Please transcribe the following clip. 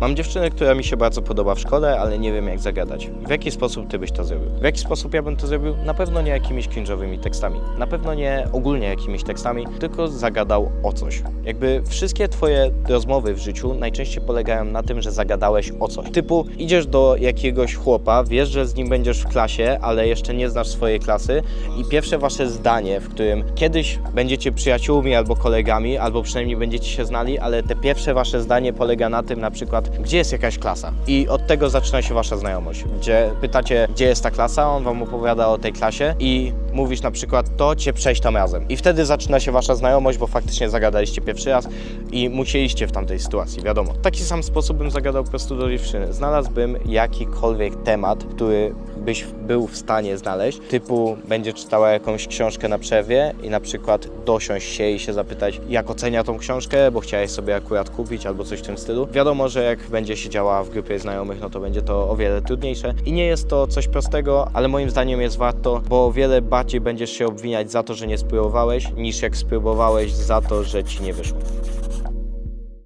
Mam dziewczynę, która mi się bardzo podoba w szkole, ale nie wiem jak zagadać. W jaki sposób ty byś to zrobił? W jaki sposób ja bym to zrobił? Na pewno nie jakimiś cringe'owymi tekstami. Na pewno nie ogólnie jakimiś tekstami, tylko zagadał o coś. Jakby wszystkie twoje rozmowy w życiu najczęściej polegają na tym, że zagadałeś o coś. Typu idziesz do jakiegoś chłopa, wiesz, że z nim będziesz w klasie, ale jeszcze nie znasz swojej klasy i pierwsze wasze zdanie, w którym kiedyś będziecie przyjaciółmi albo kolegami, albo przynajmniej będziecie się znali, ale te pierwsze wasze zdanie polega na tym na przykład, gdzie jest jakaś klasa. I od tego zaczyna się wasza znajomość, gdzie pytacie, gdzie jest ta klasa, on wam opowiada o tej klasie i mówisz na przykład, to cię przejść tam razem. I wtedy zaczyna się wasza znajomość, bo faktycznie zagadaliście pierwszy raz i musieliście w tamtej sytuacji, wiadomo. W taki sam sposób bym zagadał po prostu do dziewczyny. Znalazłbym jakikolwiek temat, który byś był w stanie znaleźć, typu będzie czytała jakąś książkę na przerwie i na przykład dosiąść się i się zapytać, jak ocenia tą książkę, bo chciałeś sobie akurat kupić albo coś w tym stylu. Wiadomo, że jak będzie siedziała w grupie znajomych, no to będzie to o wiele trudniejsze i nie jest to coś prostego, ale moim zdaniem jest warto, bo o wiele bardziej będziesz się obwiniać za to, że nie spróbowałeś, niż jak spróbowałeś za to, że ci nie wyszło.